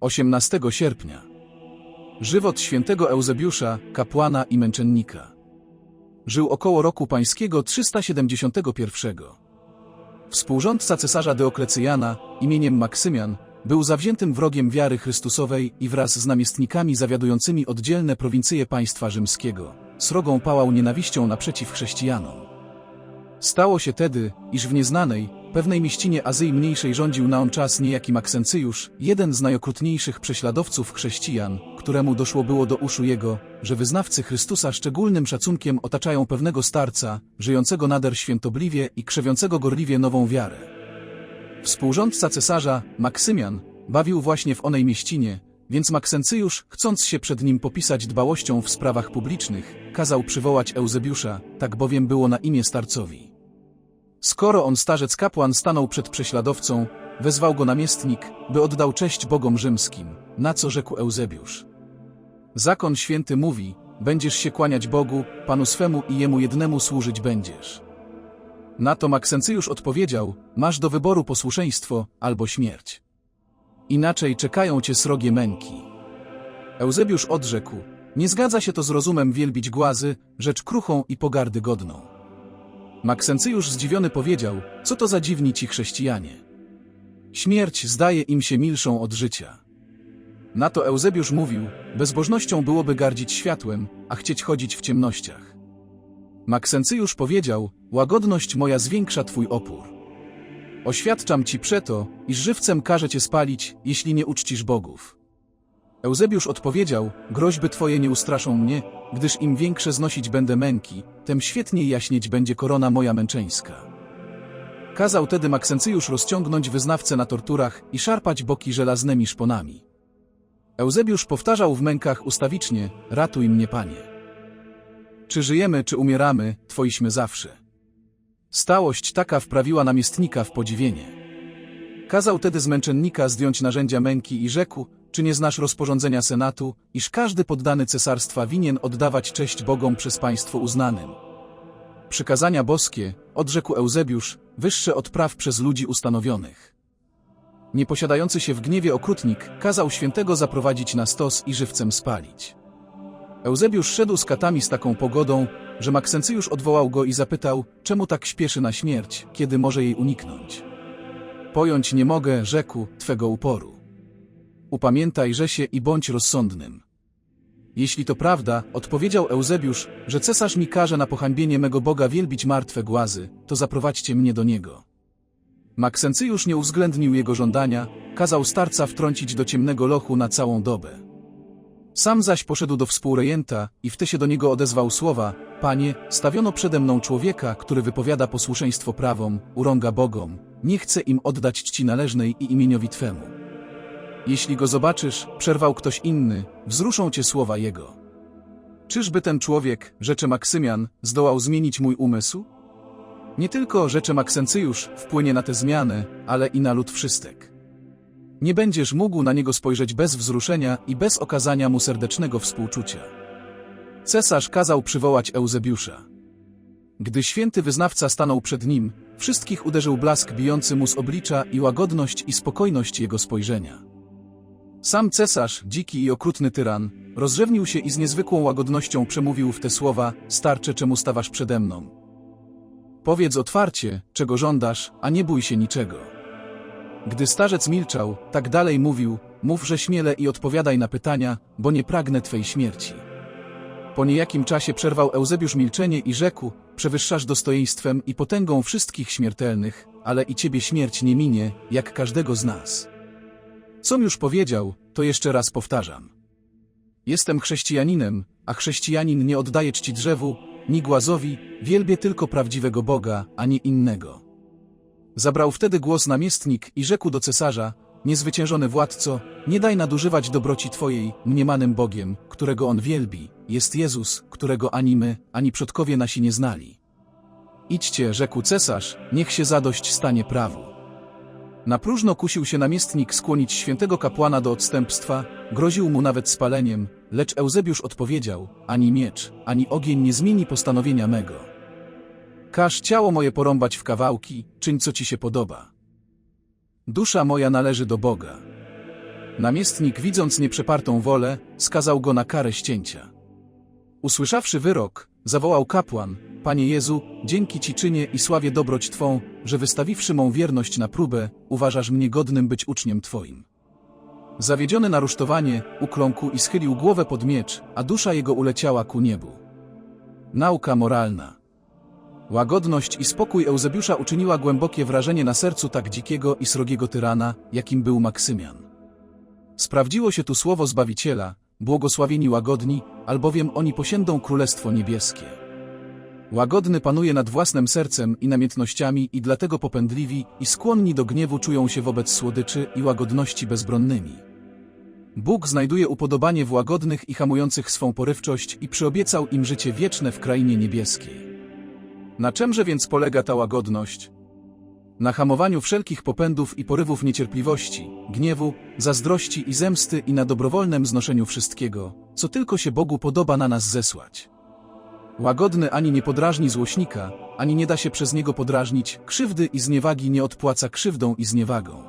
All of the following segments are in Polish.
18 sierpnia. Żywot świętego Eusebiusza, kapłana i męczennika. Żył około roku pańskiego 371. Współrządca cesarza Deoklecyjana, imieniem Maksymian, był zawziętym wrogiem wiary Chrystusowej i wraz z namiestnikami zawiadującymi oddzielne prowincje państwa rzymskiego, srogą pałał nienawiścią naprzeciw chrześcijanom. Stało się tedy, iż w nieznanej, pewnej mieścinie Azyi Mniejszej rządził na on czas niejaki Maksencyjusz, jeden z najokrutniejszych prześladowców chrześcijan, któremu doszło było do uszu jego, że wyznawcy Chrystusa szczególnym szacunkiem otaczają pewnego starca, żyjącego nader świętobliwie i krzewiącego gorliwie nową wiarę. Współrządca cesarza, Maksymian, bawił właśnie w onej mieścinie, więc Maksencyjusz, chcąc się przed nim popisać dbałością w sprawach publicznych, kazał przywołać Eusebiusza, tak bowiem było na imię starcowi. Skoro on starzec kapłan stanął przed prześladowcą, wezwał go namiestnik, by oddał cześć bogom rzymskim, na co rzekł Eusebiusz. Zakon święty mówi, będziesz się kłaniać Bogu, Panu swemu i Jemu jednemu służyć będziesz. Na to Maksencyjusz odpowiedział, masz do wyboru posłuszeństwo albo śmierć. Inaczej czekają cię srogie męki. Eusebiusz odrzekł, nie zgadza się to z rozumem wielbić głazy, rzecz kruchą i pogardy godną. Maksencyjusz zdziwiony powiedział, co to za dziwni ci chrześcijanie. Śmierć zdaje im się milszą od życia. Na to Eusebiusz mówił, bezbożnością byłoby gardzić światłem, a chcieć chodzić w ciemnościach. Maksencyjusz powiedział, łagodność moja zwiększa twój opór. Oświadczam ci przeto, iż żywcem każe cię spalić, jeśli nie uczcisz bogów. Eusebiusz odpowiedział, groźby twoje nie ustraszą mnie, gdyż im większe znosić będę męki, tem świetniej jaśnieć będzie korona moja męczeńska. Kazał tedy Maksencyjusz rozciągnąć wyznawcę na torturach i szarpać boki żelaznymi szponami. Eusebiusz powtarzał w mękach ustawicznie, ratuj mnie panie. Czy żyjemy, czy umieramy, twoiśmy zawsze. Stałość taka wprawiła namiestnika w podziwienie. Kazał tedy z męczennika zdjąć narzędzia męki i rzekł, czy nie znasz rozporządzenia Senatu, iż każdy poddany cesarstwa winien oddawać cześć Bogom przez państwo uznanym. Przykazania boskie, odrzekł Eusebiusz, wyższe od praw przez ludzi ustanowionych. Nieposiadający się w gniewie okrutnik kazał świętego zaprowadzić na stos i żywcem spalić. Eusebiusz szedł z katami z taką pogodą, że Maksencyjusz odwołał go i zapytał, czemu tak śpieszy na śmierć, kiedy może jej uniknąć. Pojąć nie mogę, rzekł, twego uporu. Upamiętaj, że się i bądź rozsądnym. Jeśli to prawda, odpowiedział Eusebiusz, że cesarz mi każe na pohańbienie mego Boga wielbić martwe głazy, to zaprowadźcie mnie do niego. Maksencyjusz nie uwzględnił jego żądania, kazał starca wtrącić do ciemnego lochu na całą dobę. Sam zaś poszedł do współrejenta i wtedy się do niego odezwał słowa, Panie, stawiono przede mną człowieka, który wypowiada posłuszeństwo prawom, urąga Bogom, nie chce im oddać czci należnej i imieniowi Twemu. Jeśli go zobaczysz, przerwał ktoś inny, wzruszą cię słowa jego. Czyżby ten człowiek, rzecze Maksymian, zdołał zmienić mój umysł? Nie tylko, rzecze Maksencyjusz, wpłynie na tę zmianę, ale i na lud wszystek. Nie będziesz mógł na niego spojrzeć bez wzruszenia i bez okazania mu serdecznego współczucia. Cesarz kazał przywołać Eusebiusza. Gdy święty wyznawca stanął przed nim, wszystkich uderzył blask bijący mu z oblicza i łagodność i spokojność jego spojrzenia. Sam cesarz, dziki i okrutny tyran, rozrzewnił się i z niezwykłą łagodnością przemówił w te słowa, starcze czemu stawasz przede mną. Powiedz otwarcie, czego żądasz, a nie bój się niczego. Gdy starzec milczał, tak dalej mówił, mów, że śmiele i odpowiadaj na pytania, bo nie pragnę twej śmierci. Po niejakim czasie przerwał Eusebiusz milczenie i rzekł, przewyższasz dostojeństwem i potęgą wszystkich śmiertelnych, ale i ciebie śmierć nie minie, jak każdego z nas. Com już powiedział, to jeszcze raz powtarzam. Jestem chrześcijaninem, a chrześcijanin nie oddaje czci drzewu, ni głazowi, wielbie tylko prawdziwego Boga, a nie innego. Zabrał wtedy głos namiestnik i rzekł do cesarza, niezwyciężony władco, nie daj nadużywać dobroci Twojej, mniemanym Bogiem, którego On wielbi, jest Jezus, którego ani my, ani przodkowie nasi nie znali. Idźcie, rzekł cesarz, niech się zadość stanie prawu. Na próżno kusił się namiestnik skłonić świętego kapłana do odstępstwa, groził mu nawet spaleniem, lecz Eusebiusz odpowiedział, ani miecz, ani ogień nie zmieni postanowienia mego. Każ ciało moje porąbać w kawałki, czyń co ci się podoba. Dusza moja należy do Boga. Namiestnik, widząc nieprzepartą wolę, skazał go na karę ścięcia. Usłyszawszy wyrok, zawołał kapłan, Panie Jezu, dzięki Ci czynię i sławię dobroć Twą, że wystawiwszy mą wierność na próbę, uważasz mnie godnym być uczniem Twoim. Zawiedziony na rusztowanie, ukląkł i schylił głowę pod miecz, a dusza jego uleciała ku niebu. Nauka moralna. Łagodność i spokój Eusebiusza uczyniła głębokie wrażenie na sercu tak dzikiego i srogiego tyrana, jakim był Maksymian. Sprawdziło się tu słowo Zbawiciela, błogosławieni łagodni, albowiem oni posiędą Królestwo Niebieskie. Łagodny panuje nad własnym sercem i namiętnościami i dlatego popędliwi i skłonni do gniewu czują się wobec słodyczy i łagodności bezbronnymi. Bóg znajduje upodobanie w łagodnych i hamujących swą porywczość i przyobiecał im życie wieczne w krainie niebieskiej. Na czemże więc polega ta łagodność? Na hamowaniu wszelkich popędów i porywów niecierpliwości, gniewu, zazdrości i zemsty i na dobrowolnym znoszeniu wszystkiego, co tylko się Bogu podoba na nas zesłać. Łagodny ani nie podrażni złośnika, ani nie da się przez niego podrażnić, krzywdy i zniewagi nie odpłaca krzywdą i zniewagą.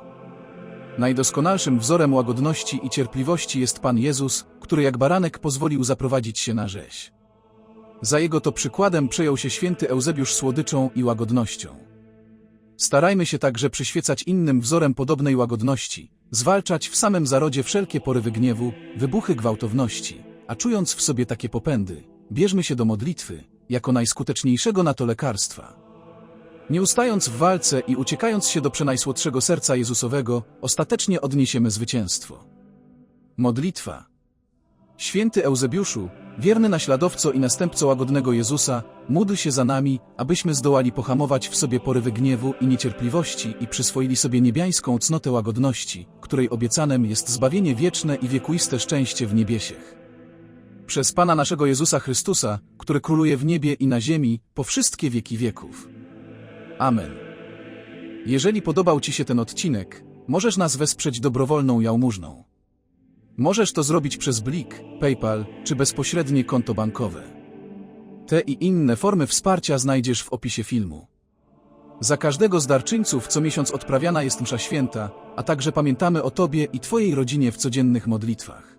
Najdoskonalszym wzorem łagodności i cierpliwości jest Pan Jezus, który jak baranek pozwolił zaprowadzić się na rzeź. Za jego to przykładem przejął się święty Eusebiusz słodyczą i łagodnością. Starajmy się także przyświecać innym wzorem podobnej łagodności, zwalczać w samym zarodzie wszelkie porywy gniewu, wybuchy gwałtowności, a czując w sobie takie popędy, bierzmy się do modlitwy, jako najskuteczniejszego na to lekarstwa. Nie ustając w walce i uciekając się do przenajsłodszego serca Jezusowego, ostatecznie odniesiemy zwycięstwo. Modlitwa. Święty Eusebiuszu, wierny naśladowco i następco łagodnego Jezusa, módl się za nami, abyśmy zdołali pohamować w sobie porywy gniewu i niecierpliwości i przyswoili sobie niebiańską cnotę łagodności, której obiecanem jest zbawienie wieczne i wiekuiste szczęście w niebiesiech. Przez Pana naszego Jezusa Chrystusa, który króluje w niebie i na ziemi, po wszystkie wieki wieków. Amen. Jeżeli podobał Ci się ten odcinek, możesz nas wesprzeć dobrowolną jałmużną. Możesz to zrobić przez Blik, PayPal czy bezpośrednie konto bankowe. Te i inne formy wsparcia znajdziesz w opisie filmu. Za każdego z darczyńców co miesiąc odprawiana jest msza święta, a także pamiętamy o Tobie i Twojej rodzinie w codziennych modlitwach.